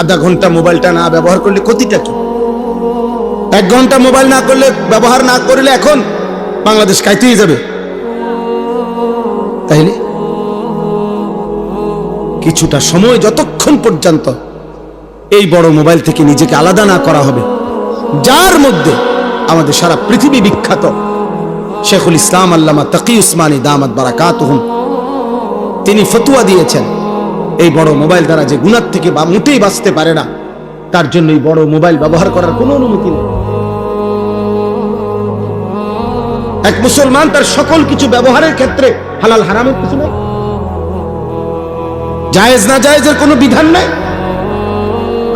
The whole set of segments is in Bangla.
আধা ঘণ্টা মোবাইলটা না ব্যবহার করলে ক্ষতিটা কি? এক ঘণ্টা মোবাইল না করলে, ব্যবহার না করলে এখন বাংলাদেশ কাইতেই যাবে। তাইলে? কিছুটা সময় যতক্ষণ পর্যন্ত এই বড় মোবাইল থেকে নিজেকে আলাদা না করা হবে, যার মধ্যে আমাদের সারা পৃথিবী বিখ্যাত শেখুল ইসলাম আল্লামা তকি উসমানী দামাত বারাকাত তিনি ফতুয়া দিয়েছেন। এই বড় মোবাইল দ্বারা যে গুণার থেকে বা মোটেই বাঁচতে পারে না, তার জন্য এই বড় মোবাইল ব্যবহার করার কোনো অনুমতি নেই। এক মুসলমান তার সকল কিছু ব্যবহারের ক্ষেত্রে হালাল, হারামের কিছু নেই। জায়েজ, না জায়েজের কোনো বিধান নাই।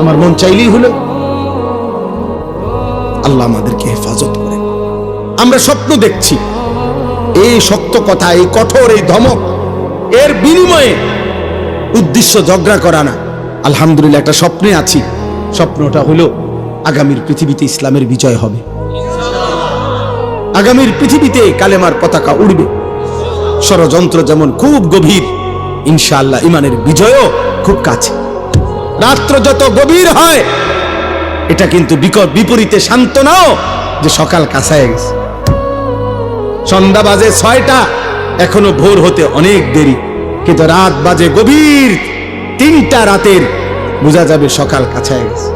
আমার মন চাইলেই হলো আল্লাহ আমাদেরকে হেফাজত করে আমরা স্বপ্ন দেখছি, এই শক্ত কথা, এই কঠোর, এই ধমক, এর বিনিময়ে উদ্দেশ্য ঝগড়া করা না। আলহামদুলিল্লাহ, একটা স্বপ্নে আছি। স্বপ্নটা হলো আগামীর পৃথিবীতে ইসলামের বিজয় হবে। আগামীর পৃথিবীতে কালেমার পতাকা উড়বে। ষড়যন্ত্র যেমন খুব গভীর, ইনশাআল্লাহ ইমানের বিজয়ও খুব কাছে। রাত্র যত গভীর হয়, এটা কিন্তু বিকট বিপরীতে শান্ত নাও যে সকাল কাছায় গেছে। সন্ধ্যা বাজে ছয়টা, এখনও ভোর হতে অনেক দেরি। কিন্তু রাত বাজে গভীর তিনটা রাতের বোঝা যাবে সকাল কাছায় গেছে।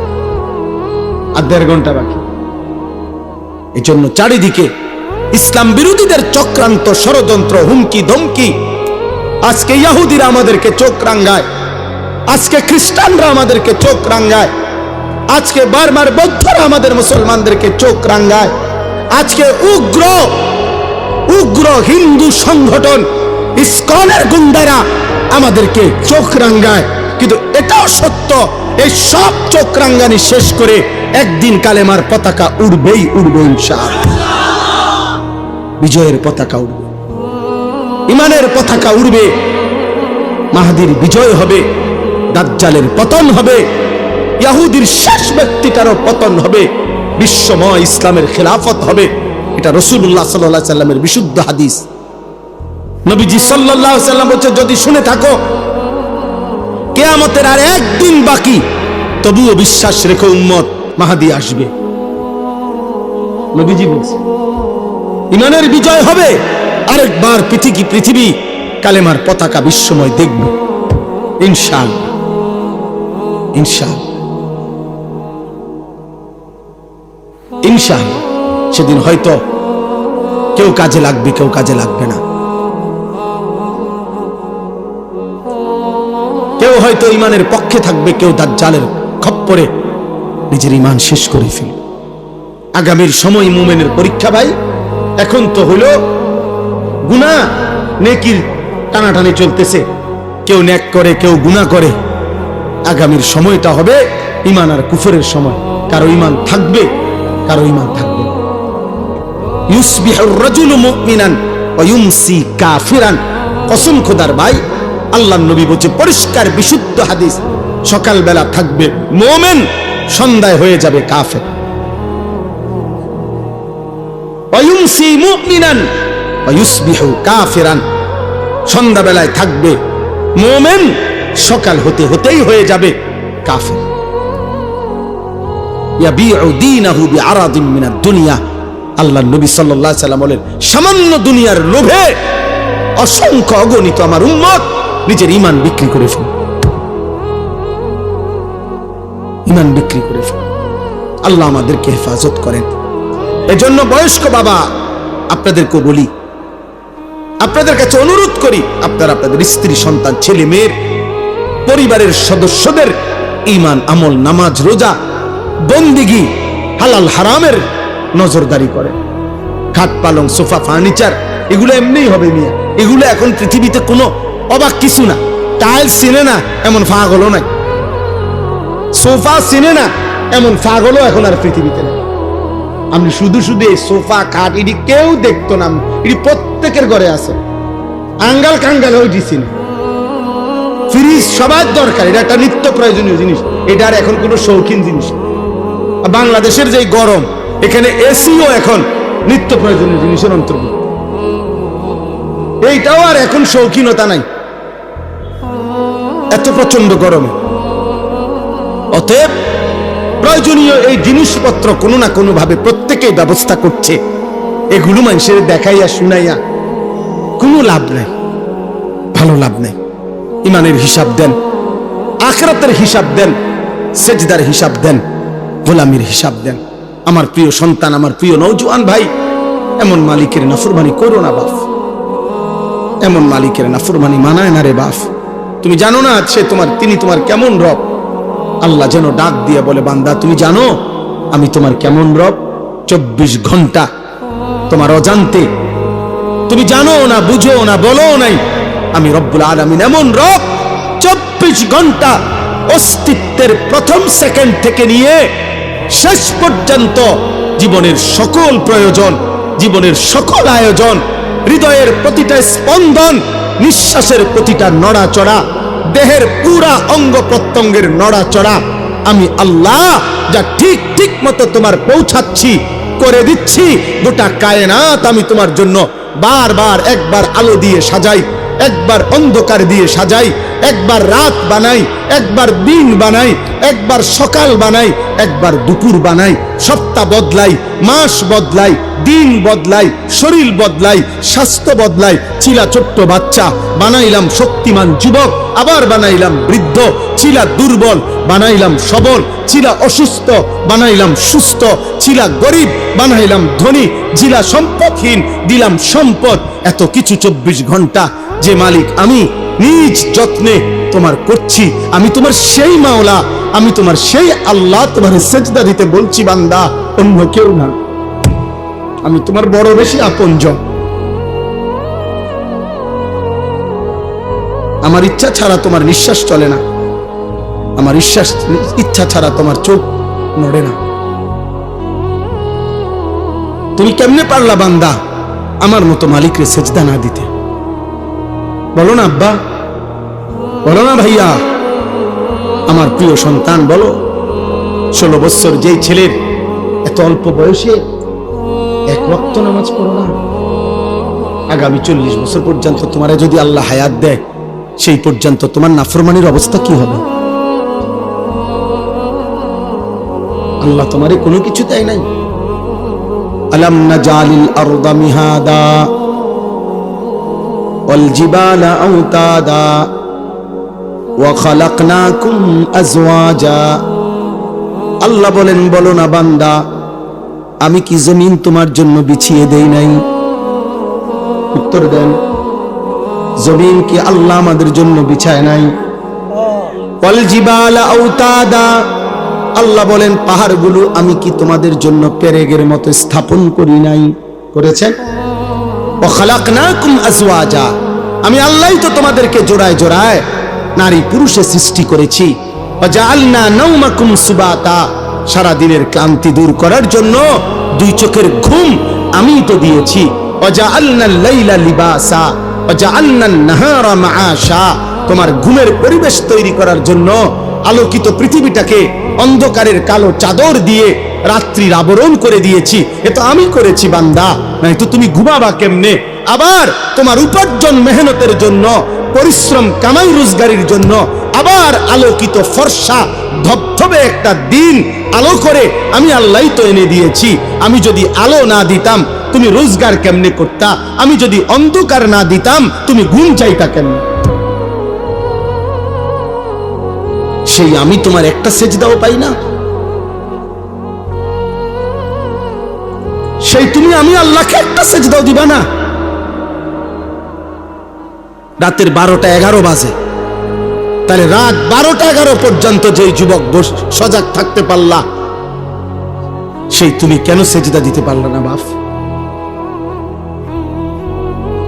আর দেড় ঘণ্টা বাকি। এই জন্য চারিদিকে ইসলাম বিরোধীদের চক্রান্ত, ষড়যন্ত্র, হুমকি, ধমকি। আজকে ইয়াহুদিরা আমাদেরকে চোখ রাঙ্গায়, আজকে খ্রিস্টানরা আমাদেরকে চোখ রাঙ্গায়, আজকে বারবার বৌদ্ধরা আমাদের মুসলমানদেরকে চোখ রাঙ্গায়, আজকে উগ্র উগ্র হিন্দু সংগঠন ইসকনের গুন্ডারা আমাদেরকে চোখ রাঙ্গায়। কিন্তু এটাও সত্য, এই সব চোখ রাঙ্গানি শেষ করে একদিন কালেমার পতাকা উড়বেই উড়বে বিজয়ের পতাকা উড়বে। ইমানের পতাকা উড়বে। মাহাদির বিজয় হবে। দাজ্জালের পতন হবে। ইয়াহুদির শেষ ব্যক্তিটারও পতন হবে। বিশ্বময় ইসলামের খেলাফত হবে। এটা রসুল্লাহ সাল্লাহ সাল্লামের বিশুদ্ধ হাদিস। নবীজি সাল্লাহ সাল্লাম বলছে, যদি শুনে থাকো, কেয়ামতের আর একদিন বাকি, তবুও বিশ্বাস রেখো উম্মত, মাহাদি আসবে। নবীজি বলছে, ইমানের বিজয় হবে, আরেকবার পৃথিবী পৃথিবী, কালেমার পতাকা বিশ্বময় দেখব। ইনশাল ইনশাল ইনশাল সেদিন হয়তো কেউ কাজে লাগবে, কেউ কাজে লাগবে না। হয়তো ইমানের পক্ষে থাকবে কেউ তার জালের খপ্পরে। নিজের ইমান শেষ করে ফেলবে। আগামীর সময় মুমেনের পরীক্ষা ভাই, এখন তো হলো গুণা নেকির টানাটানি চলতেছে। কেউ ন্যাক করে, কেউ গুণা করে। আগামীর সময়টা হবে ইমান আর কুফরের সময়। কারও ইমান থাকবে, কারও ইমান থাকবে। ইউসবিহুর রাজুলু মুমিনান ওয়া ইউমসি কাফিরান। কসম খোদার ভাই আল্লাহর নবী বলছে, পরিষ্কার, বিশুদ্ধ হাদিস। সকালবেলা থাকবে, মোমেন সন্ধ্যায় হয়ে যাবে কাফিরান। সন্ধ্যাবেলায় থাকবে, মোমেন সকাল হতে হতেই হয়ে যাবে কাফের। দুনিয়া। আল্লাহ নবী সাল্লাম বলেন, সামান্য দুনিয়ার লোভে অসংখ্য অগণিত আমার উম্মত নিজের ঈমান বিক্রি করে ফেলে। ঈমান বিক্রি করে ফেলে। আল্লাহ আমাদেরকে হেফাজত করেন। এজন্য বয়স্ক বাবা আপনাদেরকে বলি, আপনাদের কাছে অনুরোধ করি, আপনারা আপনাদের স্ত্রী, সন্তান, ছেলে, মেয়ের, পরিবারের সদস্যদের ইমান আমল, নামাজ, রোজা, বন্দিগি, হালাল, হারামের নজরদারি করে খাট, পালং, সোফা, ফার্নিচার, এগুলো এমনিই হবে মিয়া। এগুলো এখন পৃথিবীতে কোনো অবাক কিছু না। টাইলস চিনে না, এমন ফাগলও নাই। সোফা চিনে না, এমন ফাগলও এখন আর পৃথিবীতে নেই। আমি শুধু শুধু এই সোফা, খাট এটি কেউ দেখতো না। এটি প্রত্যেকের ঘরে আছে। আঙ্গাল কাঙ্গাল ওইটি চিনে। ফ্রিজ সবার দরকার, এটা একটা নিত্য প্রয়োজনীয় জিনিস। এটা আর এখন কোনো শৌখিন জিনিস বাংলাদেশের যে গরম, এখানে এসিও এখন নিত্য প্রয়োজনীয় জিনিসের অন্তর্ভুক্ত। এইটাও আর এখন শৌখিনতা নাই। এত প্রচণ্ড গরমে। অতএব প্রয়োজনীয় এই জিনিসপত্র কোনো না কোনো ভাবে প্রত্যেকেই ব্যবস্থা করছে। এগুলো মানুষের দেখাইয়া শুনাইয়া কোনো লাভ নাই, ভালো লাভ নেই। ইমানের হিসাব দেন, আখরাতের হিসাব দেন, সেজদার হিসাব দেন, গোলামির হিসাব দেন। আমার প্রিয় সন্তান, আমার প্রিয় নৌজওয়ান ভাই, এমন মালিকের নাফরমানি করো না বাপ। এমন মালিকের নাফরমানি মানায় না রে বাপ। তুমি জানো না সে তোমার, তিনি তোমার কেমন রব? আল্লাহ যেন ডাক দিয়ে বলে, বান্দা, তুমি জানো আমি তোমার কেমন রব? চব্বিশ ঘণ্টা তোমার অজান্তে। তুমি জানো না, বুঝো না, বলো নাই, আমি রব্বুল আলমিন এমন রব। চব্বিশ ঘণ্টা অস্তিত্বের প্রথম সেকেন্ড থেকে নিয়ে শেষ পর্যন্ত জীবনের সকল প্রয়োজন, জীবনের সকল আয়োজন, হৃদয়ের প্রতিটা স্পন্দন নিঃশ্বাসের প্রতিটা নড়াচড়া, দেহের পুরা অঙ্গ প্রত্যঙ্গের নড়াচড়া আমি আল্লাহ যা ঠিক ঠিক মতো তোমার পৌঁছাচ্ছি, করে দিচ্ছি। গোটা কায়নাত আমি তোমার জন্য বারবার একবার আলো দিয়ে সাজাই, একবার অন্ধকার দিয়ে সাজাই একবার রাত বানাই, একবার দিন বানাই, একবার সকাল বানাই, একবার দুপুর বানাই, সপ্তাহ বদলাই, মাস বদলাই, দিন বদলাই, শরীর বদলাই, স্বাস্থ্য বদলাই, চিলা ছোট্ট বাচ্চা, বানাইলাম শক্তিমান যুবক, আবার বানাইলাম বৃদ্ধ ছিলা দুর্বল, বানাইলাম সবল, চিলা অসুস্থ, বানাইলাম সুস্থ ছিলা গরিব, বানাইলাম ধনী ছিলা সম্পদহীন, দিলাম সম্পদ, এত কিছু চব্বিশ ঘণ্টা, যে মালিক আমি নিজ যত্নে তোমার করছি। আমি তোমার সেই মাওলা, আমি তোমার সেই আল্লাহ, তোমার সেজদা দিতে বলছি বান্দা, অন্য কেউ না। আমি তোমার বড় বেশি আপনজন। আমার ইচ্ছা ছাড়া তোমার নিঃশ্বাস চলে না। আমার ইচ্ছাস ইচ্ছা ছাড়া তোমার চোখ নড়ে না। তুমি কেমনে পারলা বান্দা আমার মতো মালিকরে সেজদা না দিতে? বলো না, আব্বা। বলো না, ভাইয়া। আমার প্রিয় সন্তান, বলো। ষোলো বছর যেই ছেলের এত অল্প বয়সে এক রক্ত নামাজ পড়ো না। আগামী চল্লিশ বছর পর্যন্ত তোমার যদি আল্লাহ হায়াত দেয়, সেই পর্যন্ত তোমার নাফরমানির অবস্থা কি হবে? আল্লাহ তোমারে কোনো কিছু দেয় নাই। আলাম না জালিল আরদা মিহাদা। والجبال أوتادا وخلقناكم أزواجا আল্লাহ বলেন বলো না বান্দা আমি কি জমিন তোমার জন্য বিছিয়ে দেই নাই উত্তর দেন জমিন কি আল্লাহ আমাদের জন্য বিছায় নাই অলজিবালা আউতাদা আল্লাহ বলেন পাহাড়গুলো আমি কি তোমাদের জন্য পেরেগের মতো স্থাপন করি নাই করেছেন আজওয়াজা। আমি আল্লাহ তো তোমাদেরকে জোড়ায় জোড়ায় নারী পুরুষে সৃষ্টি করেছি। সারা দিনের ক্লান্তি দূর করার জন্য দুই চোখের ঘুম আমি তো দিয়েছি। তোমার ঘুমের পরিবেশ তৈরি করার জন্য আলোকিত পৃথিবীটাকে অন্ধকারের কালো চাদর দিয়ে রাত্রির আবরণ করে দিয়েছি। এ তো আমি করেছি, বান্দা। নাই তো তুমি ঘুমাবা কেমনে? আবার তোমার উপার্জন মেহনতের জন্য, পরিশ্রম কামাই রোজগারির জন্য, আবার আলোকিত ফর্সা, ধবধবে একটা দিন আলো করে আমি আল্লাহ তো এনে দিয়েছি। আমি যদি আলো না দিতাম, তুমি রোজগার কেমনে করতা? আমি যদি অন্ধকার না দিতাম, তুমি ঘুম চাইতা কেমনে? সেই আমি তোমার একটা সেজদাও পাই না। সেই তুমি আমি আল্লাহকে একটা সেজদাও দিবা না। রাতের বারোটা এগারো বাজে। তাহলে রাত বারোটা এগারো পর্যন্ত যে যুবক সজাগ থাকতে পারলা, সেই তুমি কেন সেজদা দিতে পারলা না বাপ?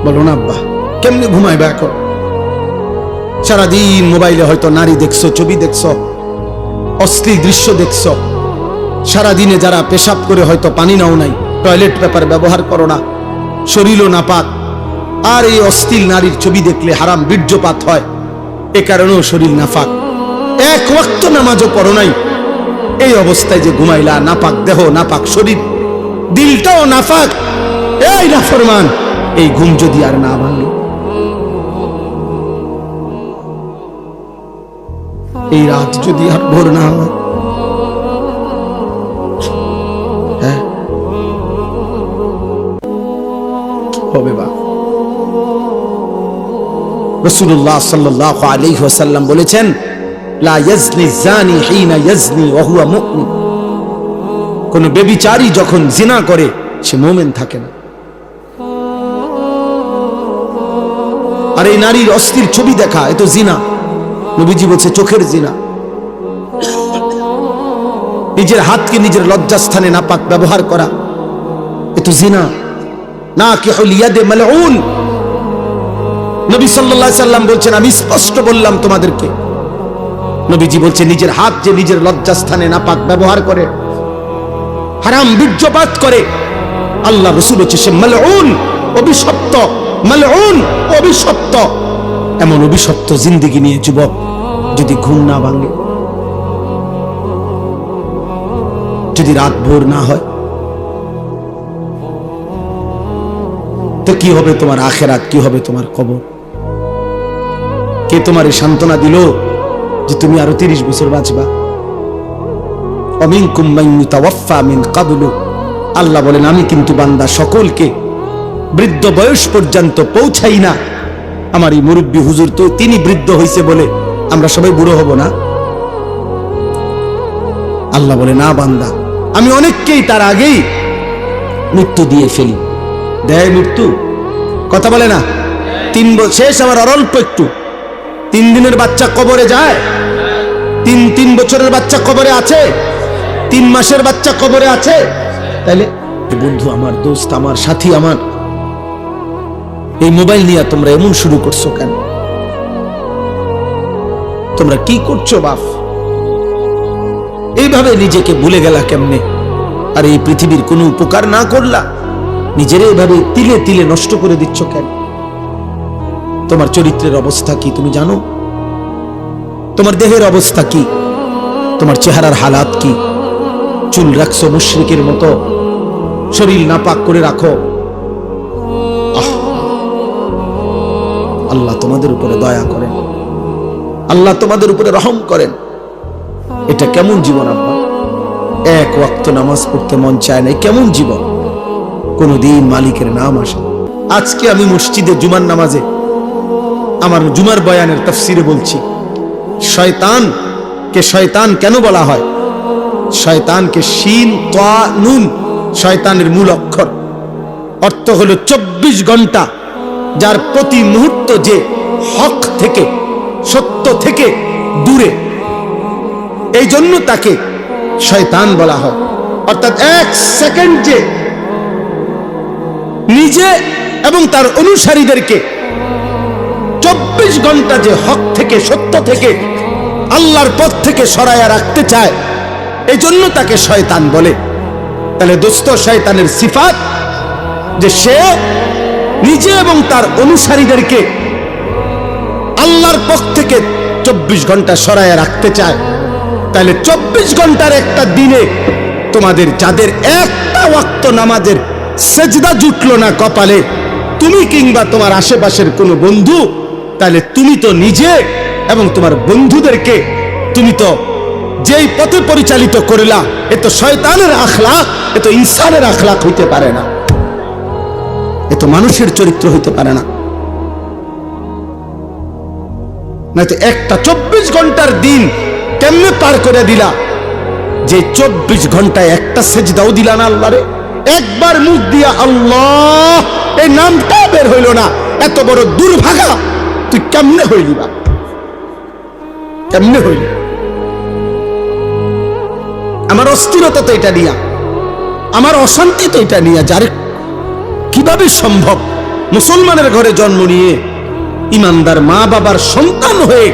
বলো না আব্বা, কেমনে ঘুমাইবা এখন? সারাদিন মোবাইলে হয়তো নারী দেখছ, ছবি দেখছ, অশ্লীল দৃশ্য দেখছ। সারাদিনে যারা পেশাব করে হয়তো পানি নাও নাই। টয়লেট পেপার ব্যবহার করো না। শরীরও নাপাক। আর এই অশ্লীল নারীর ছবি দেখলে হারাম, বীর্যপাত হয়। এ কারণেও শরীর নাফাক এক ওয়াক্ত নামাজও পড়ো নাই। এই অবস্থায় যে ঘুমাইলা, নাপাক দেহ, নাপাক শরীর, দিলটাও নাফাক এই নাফরমান, এই ঘুম যদি আর না ভাঙলো। এই রাত যদি আর ভোর না হয় রসুল্লাহ সাল্লাহ আলী ওসাল্লাম বলেছেন কোন বেবিচারী যখন জিনা করে, সে মোমেন থাকে না। আর এই নারীর অস্থির ছবি দেখা, এ তো জিনা। নবীজি বলছে, চোখের জিনা। নিজের হাতকে নিজের লজ্জাস্থানে নাপাক ব্যবহার করা, এ তো জিনা। না কে হলিয়াদে মালউন। নবী আলাইহি সাল্লাম বলছেন, আমি স্পষ্ট বললাম তোমাদেরকে। নবীজি বলছে নিজের হাত যে নিজের লজ্জাস্থানে নাপাক ব্যবহার করে, হারাম বীর্যপাত করে, আল্লাহ রসুল হচ্ছে সে মালউন, অভিশপ্ত মালউন, অভিশপ্ত। এমন অভিশপ্ত জিন্দিগি নিয়ে যুবক যদি ঘুম না ভাঙে, যদি রাত ভোর না হয়, তো কি হবে তোমার আখেরাত, কি হবে তোমার কবর? কে তোমার এই সান্ত্বনা দিল যে তুমি আরও তিরিশ বছর বাঁচবা? অমিনকুম মাইয়ুতাওয়াফা মিন কাবলু। আল্লাহ বলেন, আমি কিন্তু বান্দা সকলকে বৃদ্ধ বয়স পর্যন্ত পৌঁছাই না। আমার এই মুরব্বী হুজুর তো তিনি বৃদ্ধ হইছে বলে আমরা সবাই বুড়ো হব না। আল্লাহ বলে, না বান্দা, আমি অনেককেই তার আগেই মৃত্যু দিয়ে ফেলি। দেয় মৃত্যু? কথা বলে না? তিন ব- শেষ, আমার অল্প একটু। তিন দিনের বাচ্চা কবরে যায়? তিন তিন বছরের বাচ্চা কবরে আছে? তিন মাসের বাচ্চা কবরে আছে? তাইলে বন্ধু আমার দোস্ত, আমার সাথী, আমার। এই মোবাইল নিয়ে তোমরা এমন শুরু করছ কেন? তোমরা কি করছ, বাপ? এইভাবে নিজেকে ভুলে গেলা কেমনে? আর এই পৃথিবীর কোনো উপকার না করলা? নিজের এইভাবে তিলে তিলে নষ্ট করে দিচ্ছ কেন? তোমার চরিত্রের অবস্থা কি তুমি জানো? তোমার দেহের অবস্থা কি? তোমার চেহারার হালাত কি? চুল রাখছো মুশ্রিকের মতো। শরীর নাপাক করে রাখো। আল্লাহ তোমাদের উপরে দয়া করেন। আল্লাহ তোমাদের উপরে রহম করেন। এটা কেমন জীবন, আব্বা? এক ওয়াক্ত নামাজ পড়তে মন চায় না কেমন জীবন? কোনদিন মালিকের নাম আসে আজকে আমি মসজিদে জুমার নামাজে আমার জুমার বয়ানের তফসিরে বলছি, শয়তান কে শয়তান কেন বলা হয়? শয়তানকে শিন তা নুন, শয়তানের মূল অক্ষর। অর্থ হলো চব্বিশ ঘণ্টা যার প্রতি মুহূর্ত যে হক থেকে, সত্য থেকে দূরে। এই জন্য তাকে শয়তান বলা হয়। অর্থাৎ এক সেকেন্ড যে নিজে এবং তার অনুসারীদেরকে চব্বিশ ঘণ্টা যে হক থেকে, সত্য থেকে, আল্লাহর পথ থেকে সরাইয়া রাখতে চায় এই জন্য তাকে শয়তান বলে। তাহলে দোস্ত, শয়তানের সিফাত যে সে নিজে এবং তার অনুসারীদেরকে আল্লাহর পথ থেকে চব্বিশ ঘণ্টা সরাইয়া রাখতে চায়। তাহলে চব্বিশ ঘণ্টার একটা দিনে তোমাদের, যাদের একটা ওয়াক্ত নামাজের সেজদা জুটলো না কপালে, তুমি কিংবা তোমার আশেপাশের কোনো বন্ধু তাহলে তুমি তো নিজে এবং তোমার বন্ধুদেরকে তুমি তো যেই পথে পরিচালিত করলা, এ তো শয়তানের আখলাক এ তো ইনসানের আখলাক হইতে পারে না। এ তো মানুষের চরিত্র হইতে পারে না। নয়তো একটা চব্বিশ ঘণ্টার দিন কেমনে পার করে দিলা? যে চব্বিশ ঘন্টায় একটা সেজদাও দিলা না আল্লাহরে? একবার মুখ দিয়া আল্লাহ এই নামটা বের হইল না। এত বড় দুর্ভাগা তুই কেমনে হইলি বা কেমনে হইলি? আমার অস্থিরতা তো এটা নিয়া, আমার অশান্তি তো এটা নিয়া, যার কীভাবে সম্ভব? মুসলমানের ঘরে জন্ম নিয়ে ইমানদার মা বাবার সন্তান হয়ে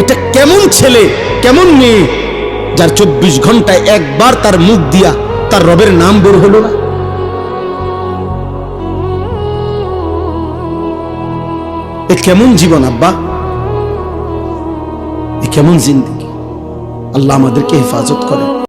এটা কেমন ছেলে, কেমন মেয়ে, যার চব্বিশ ঘন্টায় একবার তার মুখ দিয়া তার রবের নাম বের হলো না? এ কেমন জীবন আব্বা? এ কেমন জিন্দিগি? আল্লাহ আমাদেরকে হেফাজত করেন।